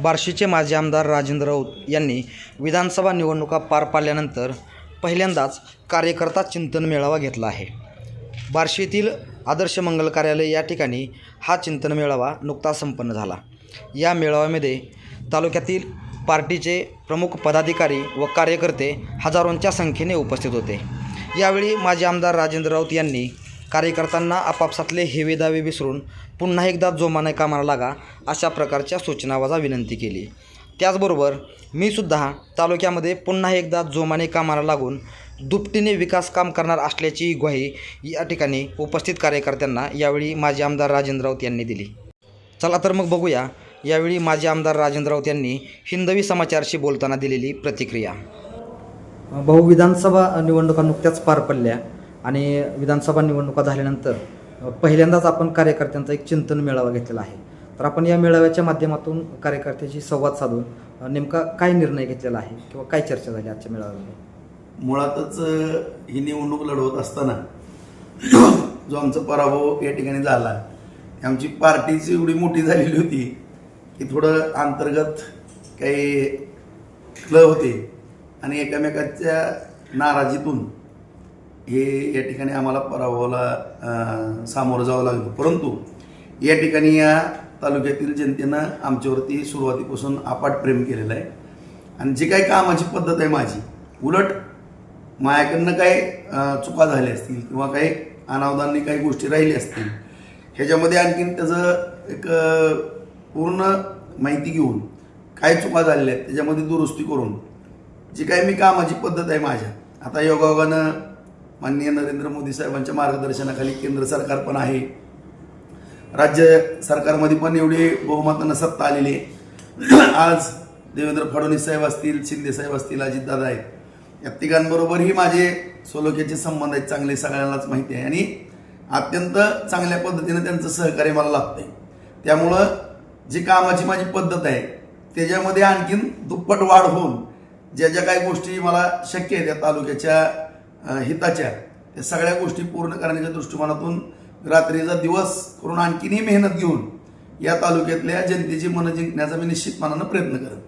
बार्शीचे माजी आमदार राजेंद्र राऊत यांनी विधानसभा निवडणुका पार पाडल्यानंतर पहिल्यांदाच कार्यकर्ता चिंतन मेळावा घेतला आहे. बार्शीतील आदर्श मंगल कार्यालय या ठिकाणी हा चिंतन मेळावा नुकताच संपन्न झाला. या मेळाव्यामध्ये तालुक्यातील पार्टीचे प्रमुख पदाधिकारी व कार्यकर्ते हजारोंच्या संख्येने उपस्थित होते. यावेळी माजी आमदार राजेंद्र राऊत यांनी कार्यकर्त्यांना आपापसातले हेवेदावे विसरून पुन्हा एकदा जोमाने कामाला लागा अशा प्रकारच्या सूचनावाजा विनंती केली. त्याचबरोबर मी सुद्धा तालुक्यामध्ये पुन्हा एकदा जोमाने कामाला लागून दुपटीने विकास काम करणार असल्याची ग्वाही या ठिकाणी उपस्थित कार्यकर्त्यांना यावेळी माजी आमदार राजेंद्र राऊत यांनी दिली. चला तर मग बघूया यावेळी माजी आमदार राजेंद्र राऊत यांनी हिंदवी समाचारशी बोलताना दिलेली प्रतिक्रिया. भाऊ विधानसभा निवडणुका नुकत्याच पार पडल्या आणि विधानसभा निवडणुका झाल्यानंतर पहिल्यांदाच आपण कार्यकर्त्यांचा एक चिंतन मेळावा घेतलेला आहे. तर आपण या मेळाव्याच्या माध्यमातून कार्यकर्त्याशी संवाद साधून नेमका काय निर्णय घेतलेला आहे किंवा काय चर्चा झाली आजच्या मेळाव्यामध्ये? मुळातच ही निवडणूक लढवत असताना जो आमचा पराभव या ठिकाणी झाला आमची पार्टीची एवढी मोठी झालेली होती की थोडं अंतर्गत काही क्ल होते आणि एकामेकाच्या नाराजीतून हे या ठिकाणी आम्हाला पराभवाला सामोरं जावं लागलं. परंतु या ठिकाणी या तालुक्यातील जनतेनं आमच्यावरती सुरुवातीपासून आपाट प्रेम केलेलं आहे. आणि जी काही कामाची पद्धत आहे माझी उलट माझ्याकडनं काही चुका झाल्या असतील किंवा काही अनावधानी काही गोष्टी राहिल्या असतील ह्याच्यामध्ये आणखीन त्याचं एक पूर्ण माहिती घेऊन काय चुका झालेल्या आहेत त्याच्यामध्ये दुरुस्ती करून जी काही मी कामाची पद्धत आहे माझ्या आता योगायोगानं माननीय नरेंद्र मोदी साहेबांच्या मार्गदर्शनाखाली केंद्र सरकार पण आहे. राज्य सरकारमध्ये पण एवढी बहुमतानं सत्ता आलेली आहे. आज देवेंद्र फडणवीस साहेब असतील शिंदे साहेब असतील अजितदादा आहेत. या तिघांबरोबरही माझे सोलोक्याचे संबंध आहेत चांगले सगळ्यांनाच माहिती आहे. आणि अत्यंत चांगल्या पद्धतीनं त्यांचं सहकार्य मला लागतंय. त्यामुळं जी कामाची माझी पद्धत आहे त्याच्यामध्ये आणखीन दुप्पट वाढ होऊन ज्या ज्या काही गोष्टी मला शक्य आहेत या तालुक्याच्या हिताच्या त्या सगळ्या गोष्टी पूर्ण करण्याच्या दृष्टिकोनातून रात्रीचा दिवस करून आणखीनही मेहनत घेऊन या तालुक्यातल्या जनतेची मनं जिंकण्याचा मी निश्चितपणानं प्रयत्न करेन